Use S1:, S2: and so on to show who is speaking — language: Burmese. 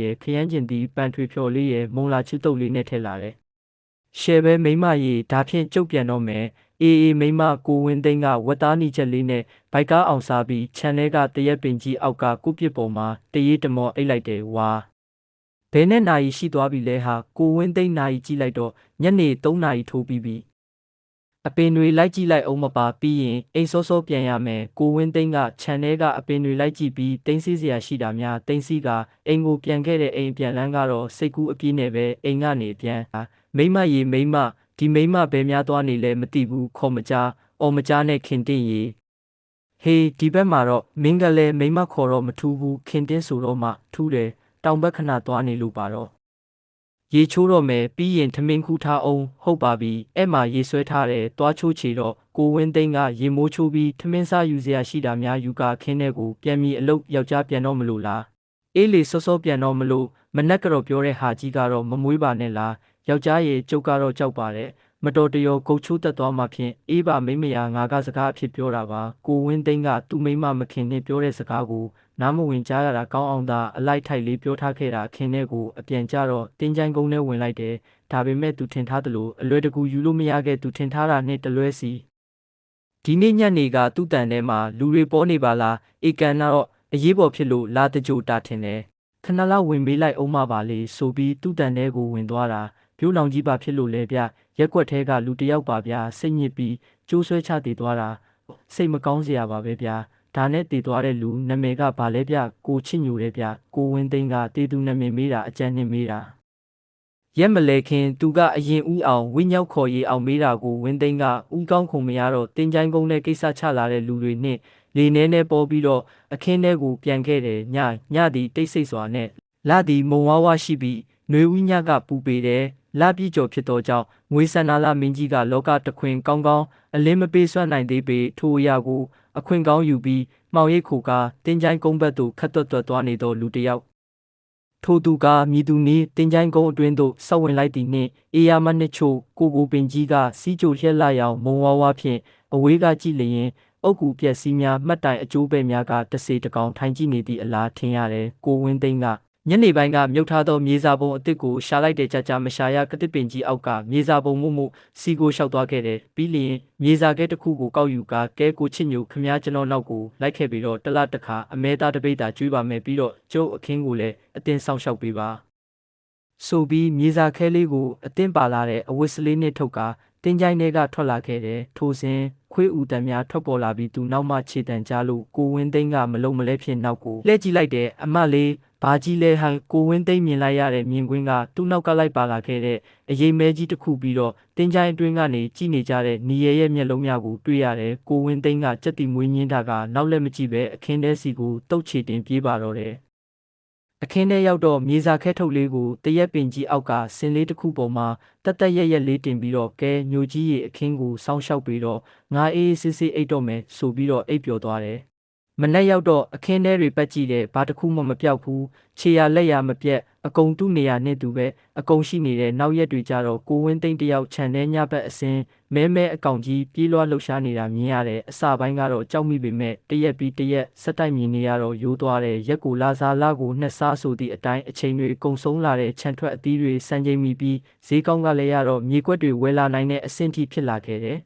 S1: ရဲ့ခရမ်းကျင်တီပန်ထွေဖြော်လေးရဲ့မုံလာချစ်တုပ်လေးနဲ့ထည့်လာတယ်။ရှယ်ပဲမိန်းမရေဒါဖြင့်ကျုပ်ပြန်တော့မယ်။အေးအေးမိန်းမကိုဝင်းသိန်းကဝက်သားနီချက်လေးနဲ့ဘိုက်ကားအောင်စားပြီးခြံထဲကတရက်ပင်ကြီးအောက်ကကုပစ်ပေါ်မှာတရေတမောအိတ်လိုက်တယ်ဝါ။ဘယ်နဲ့နာရီရှိသွားပြီလဲဟာကိုဝင်းသိန်းနာရီကြည့်လိုက်တော့ညနေ3နာရီထိုးပြီးပြီ။ အပင်တွေလိုက်ကြည့်လိုက်အောင်မပါပြီးရင်အိမ်စောစောပြန်ရမယ်ကိုဝင်းသိန်းကခြံထဲကအပင်တွေလိုက်ကြည့်ပြီးတင်းစီစရာရှိတာများတင်းစီကအိမ်ကိုပြန်ခဲ့တဲ့အိမ်ပြန်လန်းကတော့စိတ်ကူးအပြည့်နဲ့ပဲအိမ်ကနေပြန်မိမရေမိမဒီမိမဘယ်များသွားနေလဲမသိဘူးခေါ်မကြားအော်မကြားနဲ့ခင်တင်းရေဟေးဒီဘက်မှာတော့မင်းကလည်းမိမခေါ်တော့မထူးဘူးခင်တင်းဆိုတော့မှထူးတယ်တောင်ဘက်ခဏသွားနေလို့ပါတော့ ရေချိုးတော့မယ်ပြီးရင်ထမင်းခူးထားအောင်ဟုတ်ပါပြီအဲ့မှာရေဆွဲထားတယ်တွားချိုးချေတော့ကိုဝင်းသိန်းကရေမိုးချိုးပြီးထမင်းစားယူစရာရှိတာများယူကာခင်းတဲ့ကိုပြန်ပြီးအလုတ်ယောက်ျားပြန်တော့မလို့လားအေးလေစောစောပြန်တော့မလို့မနက်ကတော့ပြောတဲ့ဟာကြီးကတော့မမွေးပါနဲ့လားယောက်ျားရေကျုပ်ကတော့ကြောက်ပါတယ်မတော်တရောကုတ်ချိုးတက်သွားမှဖြင့်အေးပါမိမယာငါကစကားအဖြစ်ပြောတာပါကိုဝင်းသိန်းကသူ့မိမမခင်နဲ့ပြောတဲ့စကားကို နားမဝင်ကြားရတာကောင်းအောင်သာအလိုက်ထိုက်လေးပြောထားခဲ့တာခင်တဲ့ကိုအပြန်ကြတော့တင်းချိုင်းကုန်းထဲဝင်လိုက်တယ်ဒါပေမဲ့သူထင်ထားသလိုအလွယ်တကူယူလို့မရခဲ့သူထင်ထားတာနဲ့တလွဲစီဒီနေ့ညနေကသူ့တန်ထဲမှာလူတွေပေါ်နေပါလားအေကန်ကတော့အရေးပေါ်ဖြစ်လို့လာတကြိုတာထင်တယ်ခဏလောက်ဝင်ပေးလိုက်အောင်မပါလေဆိုပြီးသူ့တန်ထဲကိုဝင်သွားတာပြိုးလောင်ကြီးပါဖြစ်လို့လေဗျရက်ွက်ထဲကလူတစ်ယောက်ပါဗျစိတ်ညစ်ပြီးကျိုးဆွဲချတည်သွားတာစိတ်မကောင်းစရာပါပဲဗျာ ဒါနဲ့တည်သွားတဲ့လူနာမည်ကဘာလဲဗျကိုချစ်ညိုတဲ့ဗျကိုဝင်းသိန်းကတည်သူနာမည်မေးတာအကြမ်းနဲ့မေးတာရက်မလဲခင်သူကအရင်ဥအောင်ဝင်းရောက်ခေါ်ရေးအောင်မေးတာကိုဝင်းသိန်းကဥကောင်းခုံမရတော့တင်းချိုင်းကုန်းနဲ့ကိစ္စချလာတဲ့လူတွေနဲ့လေနဲနဲ့ပေါ်ပြီးတော့အခင်းထဲကိုပြန်ခဲ့တယ်ညညသည်တိတ်ဆိတ်စွာနဲ့လာသည်မုံဝါးဝါရှိပြီးຫນွေဦးညကပူပေတယ်လာပြည့်ကျော်ဖြစ်သောကြောင့်ငွေဆန္ဒလာမင်းကြီးကလောကတခွင်ကောင်းကောင်းအလင်းမပေးဆွနိုင်သေးပေထိုအရာကို အခွင့်ကောင်းယူပြီးမှောင်ရိပ်ခိုကတင်းချိုင်းကုန်းဘက်သို့ခတ်သွက်သွက်သွားနေသောလူတစ်ယောက်ထိုသူကမြည်သူနီးတင်းချိုင်းကုန်းအတွင်းသို့ဆောက်ဝင်လိုက်သည်နှင့်အေယာမနှစ်ချို့ကိုကိုပင်ကြီးကစီးကြိုလျက်လာရောင်မုံဝါးဝါဖြင့်အဝေးကကြည့်လျင်အုတ်ကူပြက်စီးများမှတ်တိုင်အကျိုးပဲ့များကတစေတကောင်ထိုင်ကြည့်နေသည့်အလားထင်ရတယ်ကိုဝင်းသိန်းက ညနေပိုင်းကမြုပ်ထားသောမြေစာပုံအစ်စ်ကိုရှာလိုက်တဲ့ကြကြမရှာရကတစ်ပင်ကြီးအောက်ကမြေစာပုံမှုမှုစီကိုလျှောက်သွားခဲ့တယ်ပြီးလျင်မြေစာကဲတစ်ခုကိုကောက်ယူကာကဲကိုချစ်ညိုခမည်းကျွန်တော်နောက်ကိုလိုက်ခဲ့ပြီးတော့တလတ်တခါအမဲသားတပိတ်တာကျွေးပါမယ်ပြီးတော့ကျုပ်အခင်းကိုလည်းအတင်းဆောင်ရှောက်ပေးပါဆိုပြီးမြေစာခဲလေးကိုအတင်းပါလာတဲ့အဝတ်စလေးနဲ့ထုတ်ကာတင်းကြိုင်းတွေကထွက်လာခဲ့တယ်ထိုစဉ် ခွေးဦးတံများထွက်ပေါ်လာပြီးသူနောက်မှခြေတံကြားလို့ကိုဝင်းသိန်းကမလုံမလဲဖြစ်နောက်ကိုလှည့်ကြည့်လိုက်တဲ့အမတ်လေးဘာကြီးလဲဟန်ကိုဝင်းသိန်းမြင်လိုက်ရတဲ့မြင်ကွင်းကသူ့နောက်ကလိုက်ပါလာခဲ့တဲ့အရေးမဲကြီးတစ်ခုပြီးတော့တင်းကြိုင်းအတွင်းကနေကြည့်နေကြတဲ့နီရဲရဲ့မျက်လုံးများကိုတွေ့ရတယ်ကိုဝင်းသိန်းကကြက်တီမွေးညင်းတာကနောက်လက်မကြည့်ပဲအခင်းထဲစီကိုတုတ်ချေတင်ပြေးပါတော့တယ် အခင်းထဲရောက်တော့မြေစာခဲထုတ်လေးကိုတရက်ပင်ကြီးအောက်ကဆင်လေးတစ်ခုပေါ်မှာတက်တက်ရက်ရက်လေးတင်ပြီးတော့ကဲညိုကြီးရဲ့အခင်းကိုစောင်းရှောက်ပြီးတော့ငါအေးအေးဆေးဆေးအိတ်တော့မယ်ဆိုပြီးတော့အိပ်ပျော်သွားတယ် မနေ့ရောက်တော့အခင်းထဲတွေပတ်ကြည့်တယ်ဘာတစ်ခုမှမပြောက်ဘူးခြေရလက်ရမပြက်အကုန်သူ့နေရာနဲ့သူပဲအကုန်ရှိနေတဲ့နောက်ရက်တွေကြတော့ကိုဝင်းသိန်းတယောက်ခြံထဲညဘက်အစင်းမဲမဲအကောင်ကြီးပြေးလွှားလှုပ်ရှားနေတာမြင်ရတယ်အစပိုင်းကတော့ကြောက်မိပေမဲ့တရက်ပြီးတရက်ဆက်တိုက်မြင်နေရတော့ရိုးသွားတယ်ရက်ကိုလာစားလာကိုနှစ်စားဆိုသည့်အတိုင်းအချိန်တွေအကုန်ဆုံးလာတဲ့ခြံထွက်အသီးတွေစံချိန်မိပြီးဈေးကောင်းကလည်းရတော့မြေကွက်တွေဝယ်လာနိုင်တဲ့အဆင့်ထိဖြစ်လာခဲ့တယ်